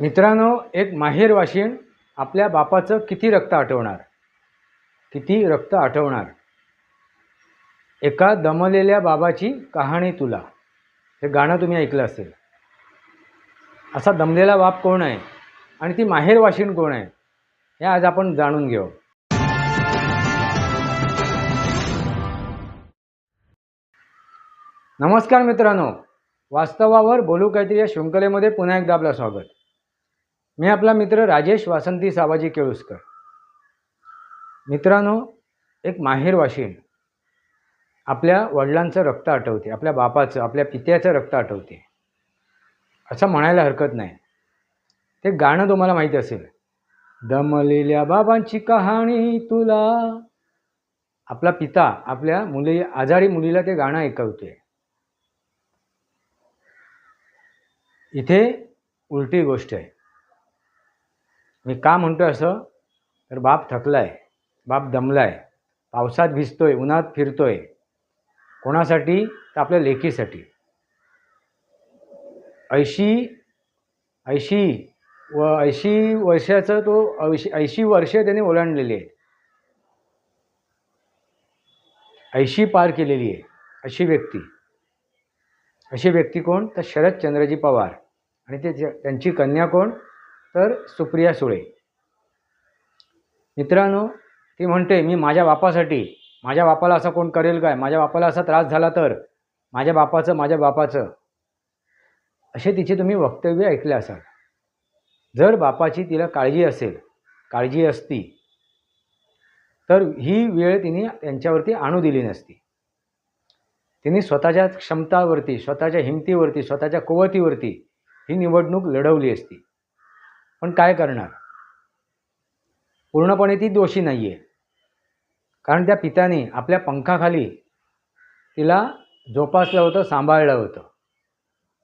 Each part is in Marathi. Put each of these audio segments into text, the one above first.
मित्रांनो एक माहेर वाशिण आपल्या बापाचं किती रक्त आठवणार किती रक्त आठवणार एका दमलेल्या बाबाची कहाणी तुला. हे गाणं तुम्ही ऐकलं असेल. असा दमलेला बाप कोण आहे? आणि ती माहेर वाशिण कोण आहे? हे आज आपण जाणून घेऊ. नमस्कार मित्रांनो. वास्तवावर बोलू काहीतरी या शृंखलेमध्ये पुन्हा एकदा आपलं स्वागत. मी आपला मित्र राजेश वासंती सावाजी केळुसकर. मित्रांनो एक माहेर वाशिण आपल्या वडिलांचं रक्त आठवते आपल्या बापाचं आपल्या पित्याचं रक्त आठवते. असं म्हणायला हरकत नाही. ते गाणं तुम्हाला माहीत असेल. दमलेल्या बाबांची कहाणी तुला. आपला पिता आपल्या मुली आजारी मुलीला ते गाणं ऐकवते. इथे उलटी गोष्ट आहे. मी का म्हणतो असं? तर बाप थकलाय बाप दमलाय पावसात भिजतोय उन्हात फिरतोय. कोणासाठी? तर आपल्या लेकीसाठी. ऐंशी ऐंशी व ऐंशी वर्षाचं तो ऐंशी ऐंशी वर्ष त्याने ओलांडलेली आहे ऐंशी पार केलेली आहे अशी व्यक्ती. अशी व्यक्ती कोण? तर शरदचंद्रजी पवार. आणि ते त्यांची कन्या कोण? तर सुप्रिया सुळे. मित्रांनो ती म्हणते मी माझ्या बापासाठी माझ्या बापाला असं कोण करेल काय? माझ्या बापाला असा त्रास झाला तर? माझ्या बापाचं माझ्या बापाचं? असे तिचे तुम्ही वक्तव्य ऐकले असाल. जर बापाची तिला काळजी असेल काळजी असती तर ही वेळ तिने त्यांच्यावरती आणू दिली नसती. तिने स्वतःच्या क्षमतावरती स्वतःच्या हिमतीवरती स्वतःच्या कुवतीवरती ही निवडणूक लढवली असती. पण काय करणार? पूर्णपणे ती दोषी नाही आहे कारण त्या पित्याने आपल्या पंखाखाली तिला जोपासलं होतं सांभाळलं होतं.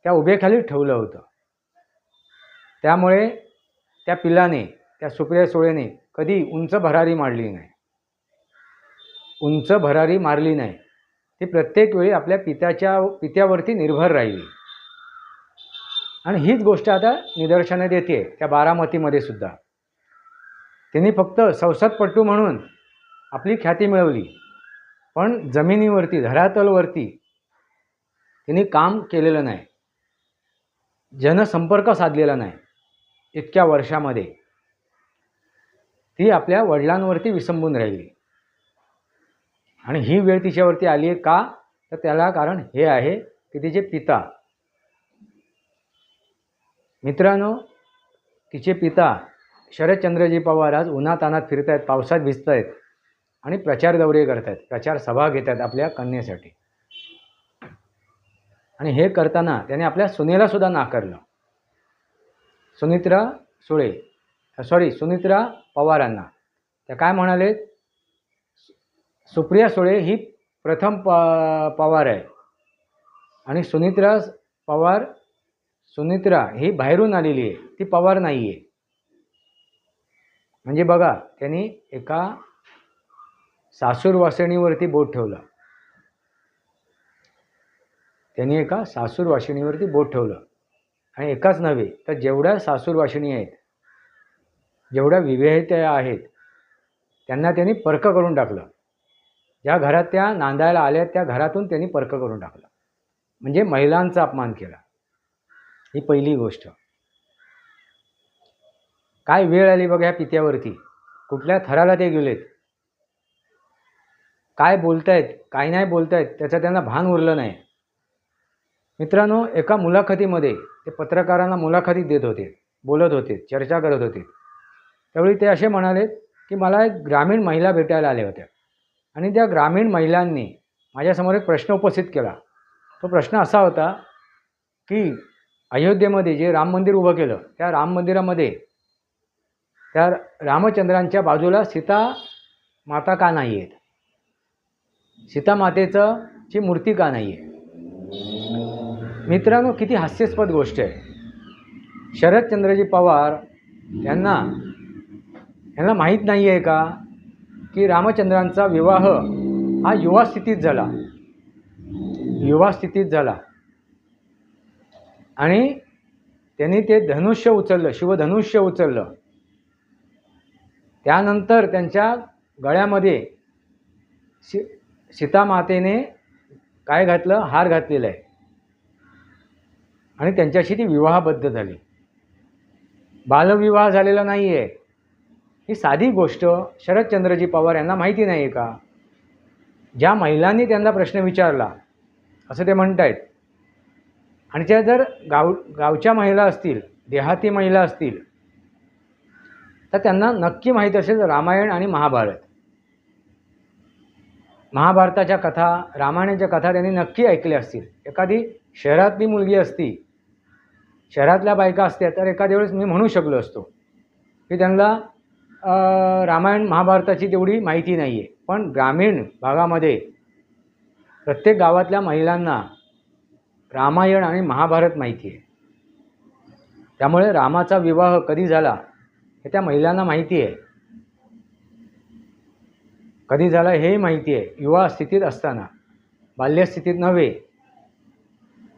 त्या उभेखाली ठेवलं होतं. त्यामुळे त्या पिलाने त्या सुप्रिया सुळेने कधी उंच भरारी मारली नाही. उंच भरारी मारली नाही. ती प्रत्येक वेळी आपल्या पित्याच्या पित्यावरती निर्भर राहिली. आणि हीच गोष्ट आता निदर्शनात देते त्या बारामतीमध्ये सुद्धा. त्यांनी फक्त संसदपटू म्हणून आपली ख्याती मिळवली. पण जमिनीवरती धरातलवरती तिने काम केलेलं नाही. जनसंपर्क साधलेला नाही इतक्या वर्षामध्ये. ती आपल्या वडिलांवरती विसंबून राहिली. आणि ही वेळ तिच्यावरती आली आहे का? तर त्याला कारण हे आहे की तिचे पिता मित्रांनो तिचे पिता शरदचंद्रजी पवार आज उन्हातानात फिरत आहेत पावसात भिजत आहेत आणि प्रचार दौरे करत आहेत प्रचार सभा घेत आहेत आपल्या कन्येसाठी. आणि हे करताना त्याने आपल्या सुनेलासुद्धा नाकारलं. सुनित्रा सुळे सॉरी सुनित्रा पवारांना. त्या काय म्हणाले सुप्रिया सुळे ही प्रथम प पवार आहे. आणि सुनित्रा पवार सुनित्रा ही बाहेरून आलेली आहे. ती पवार नाही आहे म्हणजे बघा त्यांनी एका सासूर वासिणीवरती बोट ठेवलं. त्यांनी एका सासूर वाशिणीवरती बोट ठेवलं. आणि एकाच नव्हे तर जेवढ्या सासूर वाशिणी आहेत जेवढ्या विवाहित्या आहेत त्यांना त्यांनी पर्क करून टाकलं. ज्या घरात त्या नांदायला आल्या त्या घरातून त्यांनी पर्क करून टाकलं. म्हणजे महिलांचा अपमान केला. ही पहिली गोष्ट. काय वेळ आली बघा ह्या पित्यावरती? कुठल्या थराला ते गेलेत? काय बोलतायत काय नाही बोलतायत त्याचं त्यांना भान उरलं नाही. मित्रांनो एका मुलाखतीमध्ये ते पत्रकारांना मुलाखती देत होते बोलत होते चर्चा करत होते. त्यावेळी ते असे म्हणाले की मला एक ग्रामीण महिला भेटायला आल्या होत्या. आणि त्या ग्रामीण महिलांनी माझ्यासमोर एक प्रश्न उपस्थित केला. तो प्रश्न असा होता की अयोध्येमध्ये जे राम मंदिर उभं केलं त्या राम मंदिरामध्ये त्या रामचंद्रांच्या बाजूला सीता माता का नाही आहेत सीता मातेचं ची मूर्ती का नाही आहे मित्रांनो किती हास्यास्पद गोष्ट आहे. शरदचंद्रजी पवार यांना यांना माहीत नाही आहे का की रामचंद्रांचा विवाह हा युवा स्थितीत झाला. युवा स्थितीत झाला. आणि त्यांनी ते धनुष्य उचललं शिवधनुष्य उचललं. त्यानंतर त्यांच्या गळ्यामध्ये शि सीतामातेने काय घातलं? हार घातलेला आहे. आणि त्यांच्याशी ती विवाहबद्ध झाली. बालविवाह झालेला नाही आहे ही साधी गोष्ट शरदचंद्रजी पवार यांना माहिती नाही आहे का? ज्या महिलांनी त्यांना प्रश्न विचारला असं ते म्हणत आहेत आणि त्या जर गाव गावच्या महिला असतील देहाती महिला असतील तर त्यांना नक्की माहीत असेल रामायण आणि महाभारत. महाभारताच्या कथा रामायणाच्या कथा त्यांनी नक्की ऐकल्या असतील. एखादी शहरातली मुलगी असती शहरातल्या बायका असत्या तर एखाद्या वेळेस मी म्हणू शकलो असतो की त्यांना रामायण महाभारताची तेवढी माहिती नाही आहे पण ग्रामीण भागामध्ये प्रत्येक गावातल्या महिलांना रामायण आणि महाभारत माहिती आहे. त्यामुळे रामाचा विवाह कधी झाला हे त्या महिलांना माहिती आहे. कधी झाला हेही माहिती आहे. युवा स्थितीत असताना बाल्यस्थितीत नव्हे.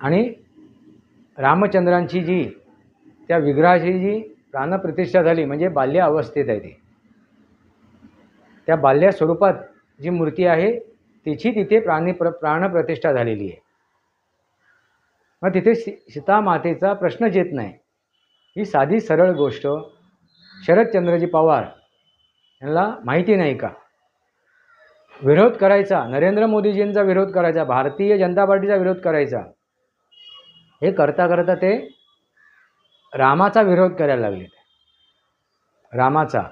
आणि रामचंद्रांची जी त्या विग्रहाची जी प्राणप्रतिष्ठा झाली म्हणजे बाल्य अवस्थेत आहे ते. त्या बाल्य स्वरूपात जी मूर्ती आहे तिची तिथे प्राणी प्र प्राणप्रतिष्ठा झालेली आहे. मग तिथे सी सीतामातेचा प्रश्नच येत नाही. ही साधी सरळ गोष्ट. शरदचंद्रजी पवार यांना माहिती नाही का? विरोध करायचा नरेंद्र मोदीजींचा विरोध करायचा भारतीय जनता पार्टीचा विरोध करायचा. हे करता करता ते रामाचा विरोध करायला लागलेत. रामाचा.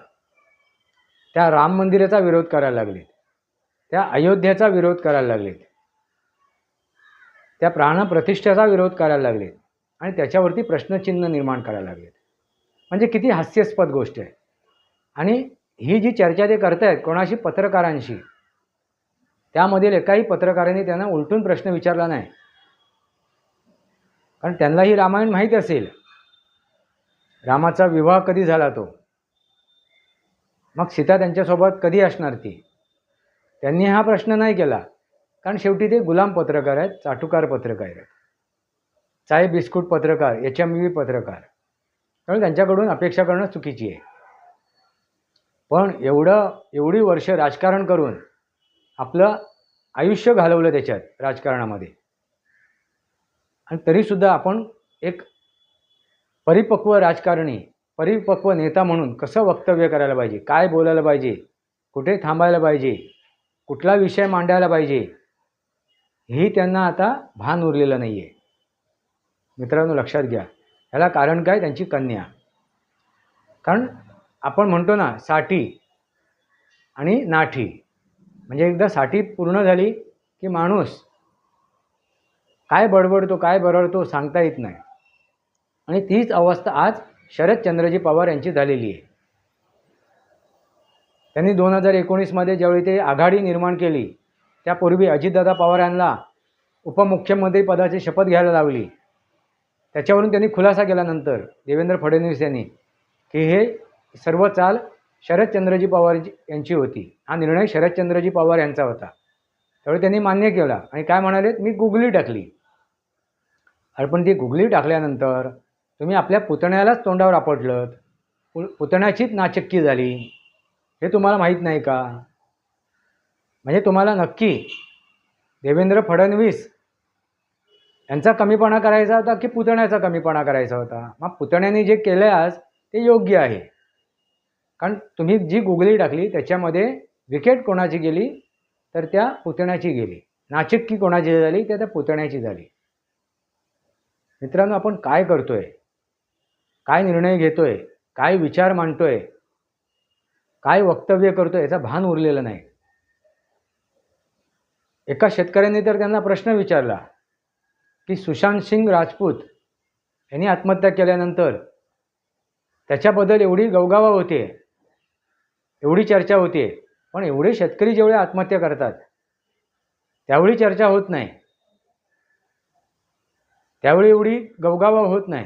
त्या राम मंदिराचा विरोध करायला लागलेत. त्या अयोध्येचा विरोध करायला लागलेत. त्या प्राणप्रतिष्ठेचा विरोध करायला लागलेत आणि त्याच्यावरती प्रश्नचिन्ह निर्माण करायला लागलेत म्हणजे किती हास्यास्पद गोष्ट आहे. आणि ही जी चर्चा ते करतायत कोणाशी? पत्रकारांशी. त्यामधील एकाही पत्रकारांनी त्यांना उलटून प्रश्न विचारला नाही. कारण त्यांनाही रामायण माहीत असेल. रामाचा विवाह कधी झाला तो? मग सीता त्यांच्यासोबत कधी असणार ती? त्यांनी हा प्रश्न नाही केला. कारण शेवटी ते गुलाम पत्रकार आहेत चाटुकार पत्रकार आहेत. चाय बिस्कुट पत्रकार एच एम व्ही पत्रकार. त्यामुळे त्यांच्याकडून अपेक्षा करणं चुकीची आहे. पण एवढं एवढी वर्ष राजकारण करून आपलं आयुष्य घालवलं त्याच्यात राजकारणामध्ये. आणि तरीसुद्धा आपण एक परिपक्व राजकारणी परिपक्व नेता म्हणून कसं वक्तव्य करायला पाहिजे काय बोलायला पाहिजे कुठे थांबायला पाहिजे कुठला विषय मांडायला पाहिजे हेही त्यांना आता भान उरलेलं नाही आहे मित्रांनो लक्षात घ्या. ह्याला कारण काय? त्यांची कन्या. कारण आपण म्हणतो ना साठी आणि नाठी. म्हणजे एकदा साठी पूर्ण झाली की माणूस काय बडबडतो काय बरडतो सांगता येत नाही. आणि तीच अवस्था आज शरदचंद्रजी पवार यांची झालेली आहे. त्यांनी दोन हजार एकोणीसमध्ये ज्यावेळी ते आघाडी निर्माण केली त्यापूर्वी अजितदादा पवार यांना उपमुख्यमंत्री पदाची शपथ घ्यायला लावली. त्याच्यावरून त्यांनी खुलासा केल्यानंतर देवेंद्र फडणवीस यांनी की हे सर्व चाल शरदचंद्रजी पवार यांची होती. हा निर्णय शरदचंद्रजी पवार यांचा होता. त्यावेळी त्यांनी मान्य केला आणि काय म्हणाले मी गुगली टाकली. अरे पण ती गुगली टाकल्यानंतर तुम्ही आपल्या पुतण्यालाच तोंडावर आपटलं पु पुतण्याचीच नाचक्की झाली. हे तुम्हाला माहीत नाही का? म्हणजे तुम्हाला नक्की देवेंद्र फडणवीस यांचा कमीपणा करायचा होता की पुतण्याचा कमीपणा करायचा होता? मग पुतण्याने जे केलं आज ते योग्य आहे. कारण तुम्ही जी गुगली टाकली त्याच्यामध्ये विकेट कोणाची गेली तर त्या पुतण्याची गेली. नाचिक्की कोणाची झाली तर त्या पुतण्याची झाली. मित्रांनो आपण काय करतोय? काय निर्णय घेतोय? काय विचार मांडतोय? काय वक्तव्य करतोय? याचा भान उरलेलं नाही. एका शेतकऱ्याने तर त्यांना प्रश्न विचारला की सुशांत सिंग राजपूत यांनी आत्महत्या केल्यानंतर त्याच्याबद्दल एवढी गवगावा होते एवढी चर्चा होते पण एवढे शेतकरी जेवढे आत्महत्या करतात त्यावेळी चर्चा होत नाही. त्यावेळी एवढी गवगावा होत नाही.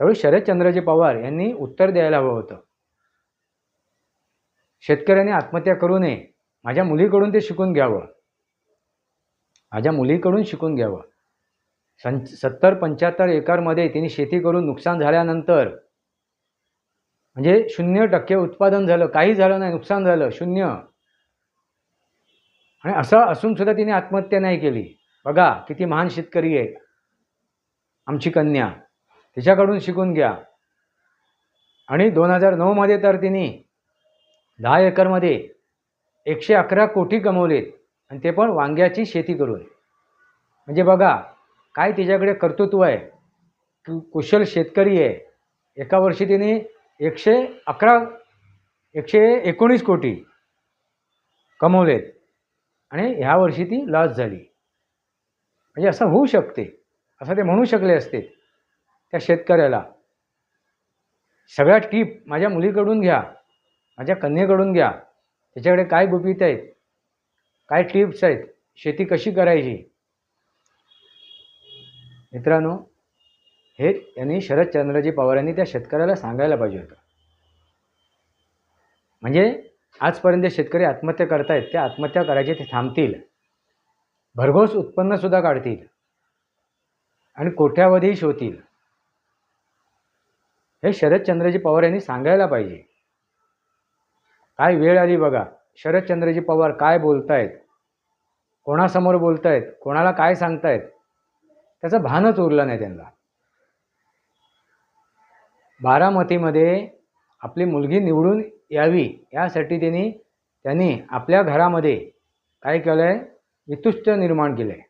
त्यावेळी शरदचंद्रजी पवार यांनी उत्तर द्यायला हवं होतं. शेतकऱ्यांनी आत्महत्या करू नये. माझ्या मुलीकडून ते शिकून घ्यावं. माझ्या मुलीकडून शिकून घ्यावं. सं सत्तर पंच्याहत्तर एकरमध्ये तिने शेती करून नुकसान झाल्यानंतर म्हणजे शून्य टक्के उत्पादन झालं काही झालं नाही नुकसान झालं शून्य. आणि असं असून सुद्धा तिने आत्महत्या नाही केली. बघा किती महान शेतकरी आहे आमची कन्या तिच्याकडून शिकून घ्या. आणि दोन हजार नऊमध्ये तर तिने दहा एकरमध्ये एकशे अकरा कोटी कमवलेत आणि ते पण वांग्याची शेती करून. म्हणजे बघा काय तिच्याकडे कर्तृत्व आहे? कु कुशल शेतकरी आहे. एका वर्षी तिने एकशे अकरा एकशे एकोणीस कोटी कमवलेत आणि ह्या वर्षी ती लॉस झाली. म्हणजे असं होऊ शकते. असं ते म्हणू शकले असते त्या शेतकऱ्याला. सगळ्या टीप माझ्या मुलीकडून घ्या माझ्या कन्येकडून घ्या. त्याच्याकडे काय गुपित आहेत? काय टिप्स आहेत? शेती कशी करायची? मित्रांनो हे यांनी शरदचंद्रजी पवार यांनी त्या शेतकऱ्याला सांगायला पाहिजे होतं. म्हणजे आजपर्यंत जे शेतकरी आत्महत्या करतायत त्या आत्महत्या करायचे ते थांबतील. भरघोस उत्पन्नसुद्धा काढतील. आणि कोट्यावधीही शोधतील. हे शरदचंद्रजी पवार यांनी सांगायला पाहिजे. काय वेळ आली बघा. शरदचंद्रजी पवार काय बोलतायत? कोणासमोर बोलतायत? कोणाला काय सांगतायत? त्याचं भानच उरलं नाही त्यांना. बारामतीमध्ये आपली मुलगी निवडून यावी यासाठी त्यांनी त्यांनी आपल्या घरामध्ये काय केलं आहे वितुष्ट निर्माण केलं आहे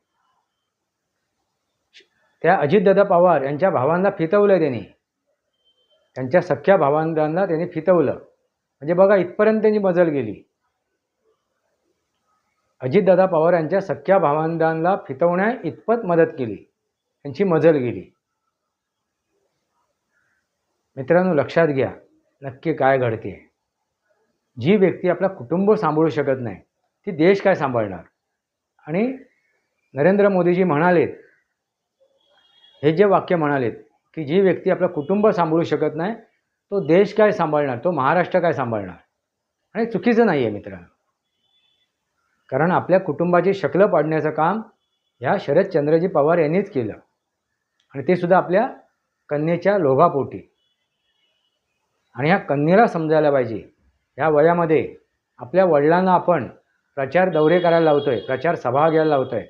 त्या अजितदादा पवार यांच्या भावांना फितवलं त्यांनी. त्यांच्या सख्या भावंडांना त्यांनी फितवलं. म्हणजे बघा इथपर्यंत त्यांची मजल गेली. अजितदादा पवार यांच्या सख्या भावंडांना फितवण्या इतपत मदत केली. त्यांची मजल गेली. मित्रांनो लक्षात घ्या नक्की काय घडते. जी व्यक्ती आपला कुटुंब सांभाळू शकत नाही ती देश काय सांभाळणार? आणि नरेंद्र मोदीजी म्हणालेत हे जे वाक्य म्हणालेत की जी व्यक्ती आपलं कुटुंब सांभाळू शकत नाही तो देश काय सांभाळणार? तो महाराष्ट्र काय सांभाळणार? आणि चुकीचं नाही आहे मित्रांनो कारण आपल्या कुटुंबाची शक्ल पाडण्याचं काम ह्या शरदचंद्रजी पवार यांनीच केलं. आणि ते सुद्धा आपल्या कन्येच्या लोभापोटी. आणि ह्या कन्येला समजायला पाहिजे. ह्या वयामध्ये आपल्या वडिलांना आपण प्रचार दौरे करायला लावतो आहे प्रचार सभा घ्यायला लावतो आहे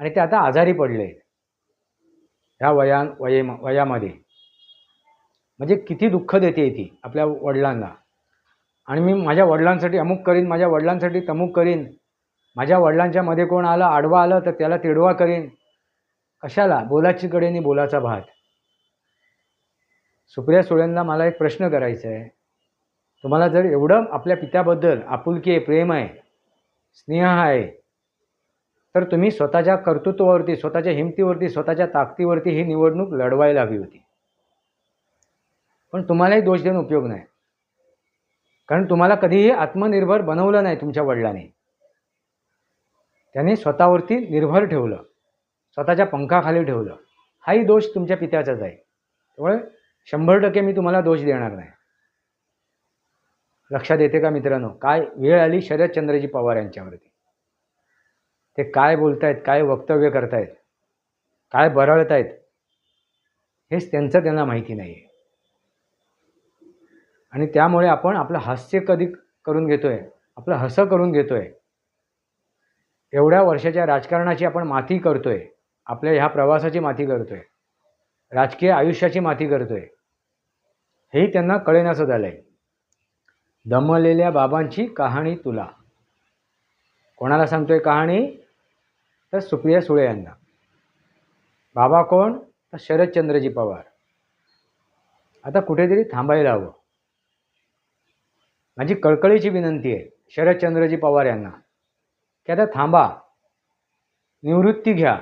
आणि ते आता आजारी पडले ह्या वया वये वयामध्ये. म्हणजे किती दुःख देते ती आपल्या वडिलांना. आणि मी माझ्या वडिलांसाठी अमुक करीन माझ्या वडिलांसाठी तमुक करीन. माझ्या वडिलांच्या मध्ये कोण आलं आडवा आलं तर त्याला तिडवा करीन. कशाला? बोलाची कडेनी बोलाचा भात. सुप्रिया सुळेंना मला एक प्रश्न करायचा आहे. तुम्हाला जर एवढं आपल्या पित्याबद्दल आपुलकी आहे प्रेम आहे स्नेह आहे तर तुम्ही स्वतःच्या कर्तृत्वावरती स्वतःच्या हिमतीवरती स्वतःच्या ताकदीवरती ही निवडणूक लढवायला हवी होती. पण तुम्हालाही दोष देऊन उपयोग नाही. कारण तुम्हाला कधीही आत्मनिर्भर बनवलं नाही तुमच्या वडिलांनी. त्यांनी स्वतःवरती निर्भर ठेवलं. स्वतःच्या पंखाखाली ठेवलं. हाही दोष तुमच्या पित्याचाच आहे. त्यामुळे शंभर टक्के मी तुम्हाला दोष देणार नाही. लक्षात येते का मित्रांनो? काय वेळ आली शरदचंद्रजी पवार यांच्यावरती? ते काय बोलतायत काय वक्तव्य करतायत काय बरळतायत हेच त्यांचं त्यांना माहिती नाही आहे आणि त्यामुळे आपण आपलं हास्य कधी करून घेतोय आपलं हसं करून घेतोय एवढ्या वर्षाच्या राजकारणाची आपण माती करतोय आपल्या ह्या प्रवासाची माती करतोय राजकीय आयुष्याची माती करतोय हेही त्यांना कळेनासं झालं आहे दमलेल्या बाबांची कहाणी तुला. कोणाला सांगतोय कहाणी? तर सुप्रिया सुळे यांना. बाबा कोण? तर शरदचंद्रजी पवार. आता कुठेतरी थांबायला हवं. माझी कळकळीची विनंती आहे शरदचंद्रजी पवार यांना की आता थांबा निवृत्ती घ्या.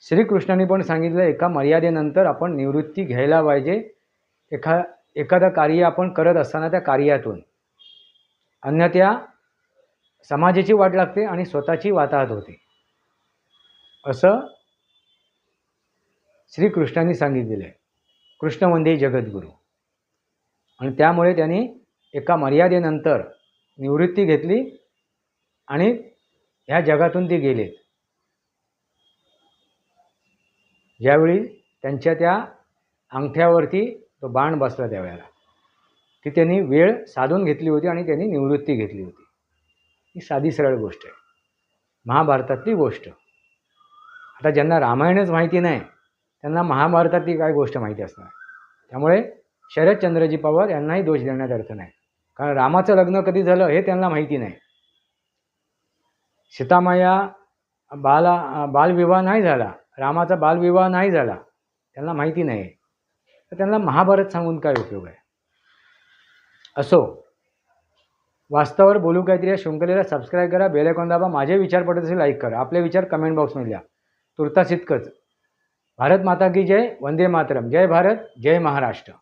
श्रीकृष्णाने पण सांगितलं एका मर्यादेनंतर आपण निवृत्ती घ्यायला पाहिजे. एखा एखादं कार्य आपण करत असताना त्या कार्यातून. अन्यथा समाजाची वाट लागते आणि स्वतःची वाताहत होते. असं श्रीकृष्णांनी सांगितलेलं आहे. कृष्ण वंदे जगद्गुरू. आणि त्यामुळे त्यांनी एका मर्यादेनंतर निवृत्ती घेतली आणि ह्या जगातून ते गेलेत ज्यावेळी त्यांच्या त्या अंगठ्यावरती तो बाण बसला त्यावेळेला. ती त्यांनी वेळ साधून घेतली होती आणि त्यांनी निवृत्ती घेतली होती. ही साधी सरळ गोष्ट आहे. महाभारतातली गोष्ट. आता ज्यांना रामायणच माहिती नाही त्यांना महाभारतातली काय गोष्ट माहिती असणार? त्यामुळे शरदचंद्रजी पवार यांनाही दोष देण्यात अर्थ नाही. कारण रामाचं लग्न कधी झालं हे त्यांना माहिती नाही. सीतामाया बाला बालविवाह नाही झाला. रामाचा बालविवाह नाही झाला. त्यांना माहिती नाही. तर त्यांना महाभारत सांगून काय उपयोग आहे? असो वास्तवावर बोलू काहीतरी या शृंखलेला सबस्क्राईब करा बेलेकॉन दाबा माझे विचार पडत असेल लाईक करा. आपले विचार कमेंट बॉक्समध्ये लिहा तुर्तास इतकंच. भारत माता की जय वंदे मातरम. जय भारत जय महाराष्ट्र.